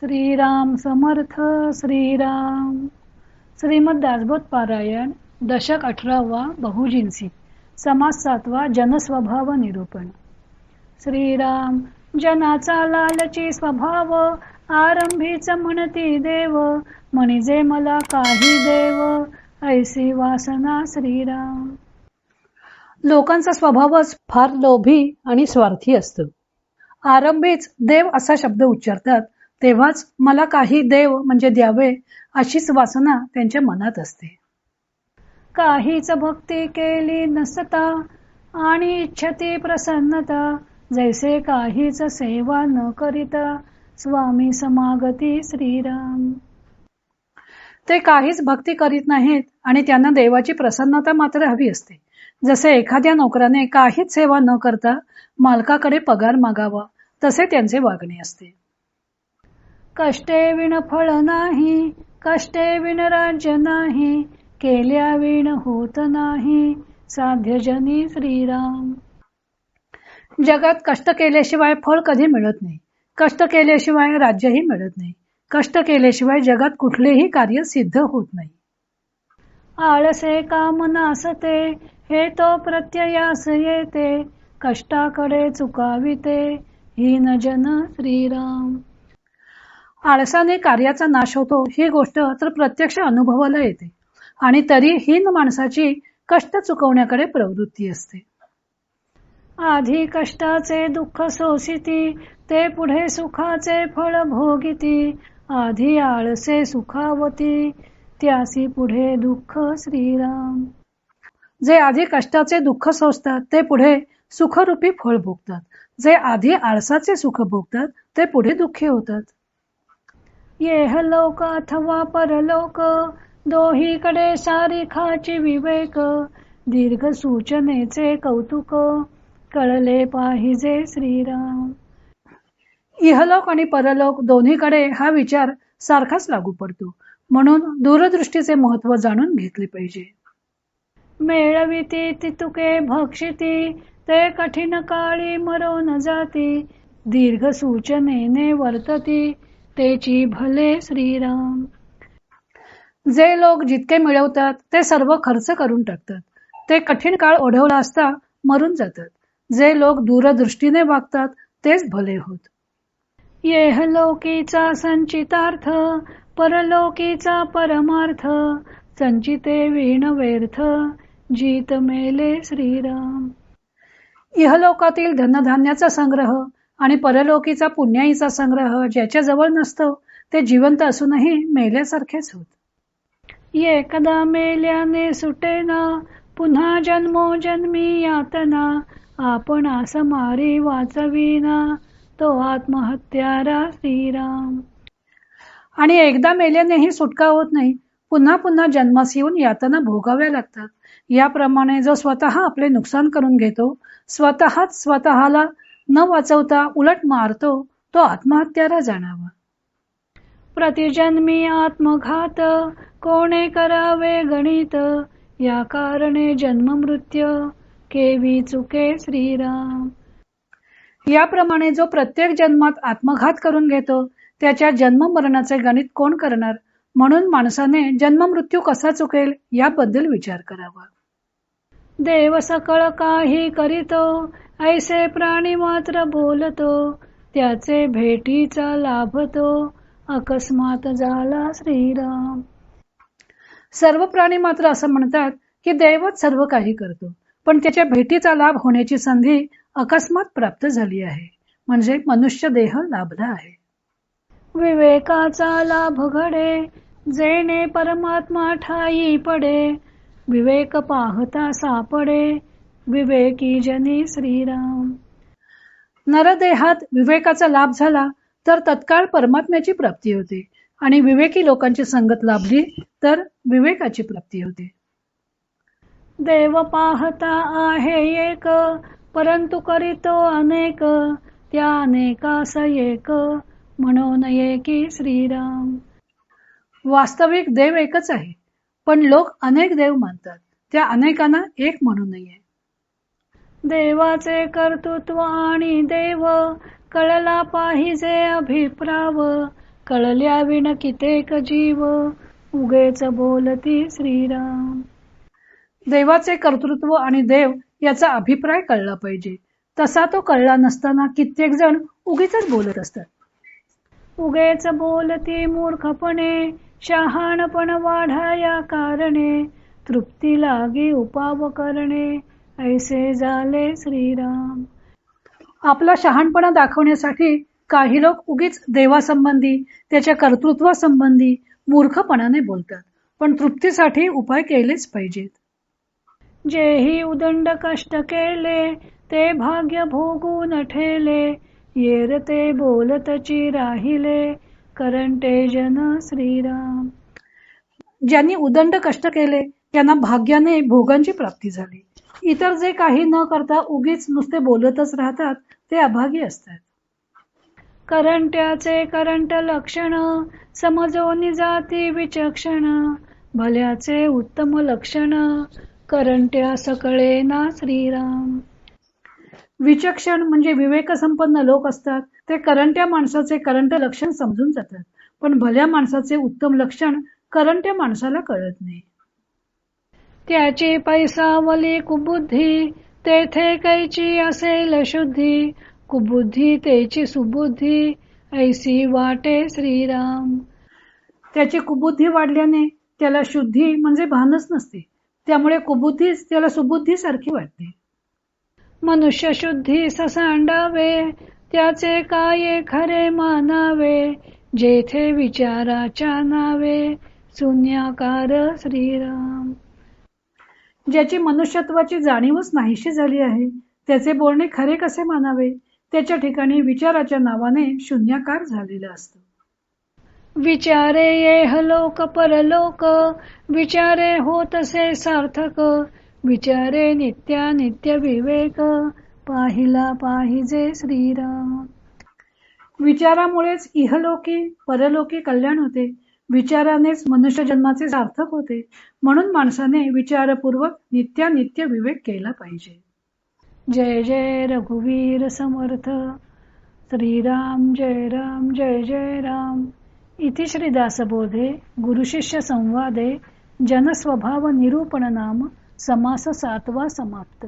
श्रीराम समर्थ श्रीराम. श्रीमद दासबोध पारायण दशक अठरावा बहुजिन्सी समाज सातवा जनस्वभाव निरूपण. श्रीराम जनाचा लालची स्वभाव आरंभीच म्हणती देव म्हणजे मला काही देव. ऐसी वासना श्रीराम. लोकांचा स्वभावच फार लोभी आणि स्वार्थी असतो. आरंभीच देव असा शब्द उच्चारतात तेव्हाच मला काही देव म्हणजे द्यावे अशीच वासना त्यांच्या मनात असते. काहीच भक्ती केली नसता आणि इच्छती प्रसन्नता जैसे काहीच सेवा न करिता स्वामी समागती श्रीराम. ते काहीच भक्ती करीत नाहीत आणि त्यांना देवाची प्रसन्नता मात्र हवी असते. जसे एखाद्या नोकराने काहीच सेवा न करता मालकाकडे पगार मागावा तसे त्यांचे वागणे असते. कष्टे विण फळ नाही कष्टे विण राज्य नाही केल्या विण होत नाही. साध्य जनी श्रीराम. जगात कष्ट केल्याशिवाय फळ कधी मिळत नाही. कष्ट केल्याशिवाय राज्यही मिळत नाही. कष्ट केल्याशिवाय जगात कुठलेही कार्य सिद्ध होत नाही. आळसे काम नासते हे तो प्रत्ययास येते. कष्टाकडे चुकाविते हीन जन श्रीराम. आळसाने कार्याचा नाश होतो ही गोष्ट तर प्रत्यक्ष अनुभवाला येते. आणि तरी हीन माणसाची कष्ट चुकवण्याकडे प्रवृत्ती असते. आधी कष्टाचे दुःख सोसिती ते पुढे सुखाचे फळ भोगिती आधी आळसे सुखावती त्यासी पुढे दुःख श्रीराम. जे आधी कष्टाचे दुःख सोसतात ते पुढे सुखरूपी फळ भोगतात. जे आधी आळसाचे सुख भोगतात ते पुढे दुःखी होतात. येह लोक अथवा परलोक दोहीकडे सारिखाची विवेक दीर्घ सूचनेचे कौतुक कळले पाहिजे श्रीराम. इहलोक आणि परलोक दोन्हीकडे हा विचार सारखाच लागू पडतो म्हणून दूरदृष्टीचे महत्त्व जाणून घेतले पाहिजे. मेळविती तितुके भक्षिती ते कठीण काळी मरून जाती दीर्घ सूचनेने वर्तती तेची भले श्रीराम. जे लोक जितके मिळवतात ते सर्व खर्च करून टाकतात. ते कठीण काळ ओढवला असता मरून जातात. जे लोक दूरदृष्टीने वागतात तेच भले होत. येह लोकीचा संचितार्थ परलोकीचा परमार्थ संचिते विण व्यर्थ जीत मेले श्रीराम. इहलोकातील धनधान्याचा संग्रह आणि परलोकीचा पुण्याईचा संग्रह ज्याच्या जवळ नसतो ते जिवंत असूनही मेल्यासारखेच होत. एकदा मेल्याने सुटेना पुन्हा जन्मो जन्मी यातना आपण मारी वाचविना तो आत्महत्यारा श्रीराम. आणि एकदा मेल्यानेही सुटका होत नाही पुन्हा पुन्हा जन्मास येऊन यातना भोगाव्या लागतात. याप्रमाणे जो स्वतः आपले नुकसान करून घेतो स्वतःच स्वतःला न वाचवता उलट मारतो तो आत्महत्याला जाणावा. प्रतिजन्मी आत्मघात कोणे करावे गणित? या कारणे जन्म मृत्यू केवी चुके श्रीराम. याप्रमाणे जो प्रत्येक जन्मात आत्मघात करून घेतो त्याच्या जन्म मरणाचे गणित कोण करणार? म्हणून माणसाने जन्म मृत्यू कसा चुकेल याबद्दल विचार करावा. देव सकळ काही करीतो ऐसे प्राणी मात्र बोलतो त्याचे भेटीचा लाभतो अकस्मात झाला श्रीराम. सर्व प्राणी मात्र असं म्हणतात की दैवत सर्व काही करतो पण त्याच्या भेटीचा लाभ होण्याची संधी अकस्मात प्राप्त झाली आहे म्हणजे मनुष्य देह लाभला आहे. विवेकाचा लाभ घडे जेणे परमात्मा ठाई पडे विवेक पाहता सापडे. विवेकी जनी श्रीराम. नरदेहात विवेकाचा लाभ झाला तर तत्काळ परमात्म्याची प्राप्ती होते. आणि विवेकी लोकांची संगत लाभली तर विवेकाची प्राप्ती होते. देव पाहता आहे एक परंतु करीतो अनेक त्या अनेकास एक म्हणून एकी श्रीराम. वास्तविक देव एकच आहे. पण लोक अनेक देव मानतात. त्या अनेकांना एक म्हणू नये. देवाचे कर्तृत्व आणि देव कळला पाहिजे अभिप्राव. कळल्या विण कितेक जीव. उगेच बोलती श्रीराम. देवाचे कर्तृत्व आणि देव याचा अभिप्राय कळला पाहिजे. तसा तो कळला नसताना कित्येक जण उगीच बोलत असतात. उगेच बोलती मूर्खपणे. शहाणपण वाढाया कारणे तृप्ती लागी उपाव करणे ऐसे झाले श्रीराम. आपला शहाणपणा दाखवण्यासाठी काही लोक उगीच देवासंबंधी त्याच्या कर्तृत्वासंबंधी मूर्खपणाने बोलतात पण तृप्तीसाठी उपाय केलेच पाहिजेत. जेही उदंड कष्ट केले ते भाग्य भोगून ठेले येर ते बोलतची राहिले करंटे जन श्रीराम. ज्यांनी उदंड कष्ट केले त्यांना भाग्याने भोगांची प्राप्ती झाली. इतर जे काही न करता उगीच नुसते बोलतच राहतात ते अभागी असतात. करंट्याचे करंट लक्षण समजोनी जाती विचक्षण. भल्याचे उत्तम लक्षण करंट्या सकळे ना श्रीराम. विचक्षण म्हणजे विवेक संपन्न लोक असतात. ते करंट्या माणसाचे करंट लक्षण समजून जातात. पण भल्या माणसाचे उत्तम लक्षण करंट्या माणसाला कळत नाही. त्याची पैसावली कुबुद्धी तेथे कैची असेल शुद्धी. कुबुद्धी तेची सुबुद्धी ऐसी वाटे श्रीराम. त्याची कुबुद्धी वाढल्याने त्याला शुद्धी म्हणजे भानच नसते. त्यामुळे कुबुद्धीच त्याला सुबुद्धी सारखी वाटते. मनुष्य शुद्धी ससांडावे त्याचे काय खरे मानावे जेथे विचाराच्या नावे शून्याकार श्रीराम. ज्याची मनुष्यत्वाची जाणीवच नाहीशी झाली आहे त्याचे बोलणे खरे कसे मानावे? त्याच्या ठिकाणी विचाराच्या नावाने शून्याकार झालेला असतो. विचारे ये लोक परलोक. विचारे होतसे सार्थक. विचारे नित्या नित्य विवेक पाहिला पाहिजे श्रीराम. विचारामुळेच इहलोकी परलोकी कल्याण होते. विचारानेच मनुष्य जन्माचे सार्थक होते. म्हणून माणसाने विचारपूर्वक नित्यानित्य विवेक केला पाहिजे. जय जय रघुवीर समर्थ. श्रीराम जय राम जय जय राम. इति श्रीदासबोधे गुरुशिष्य संवादे जनस्वभाव निरूपण नाम समास सातवा समाप्त.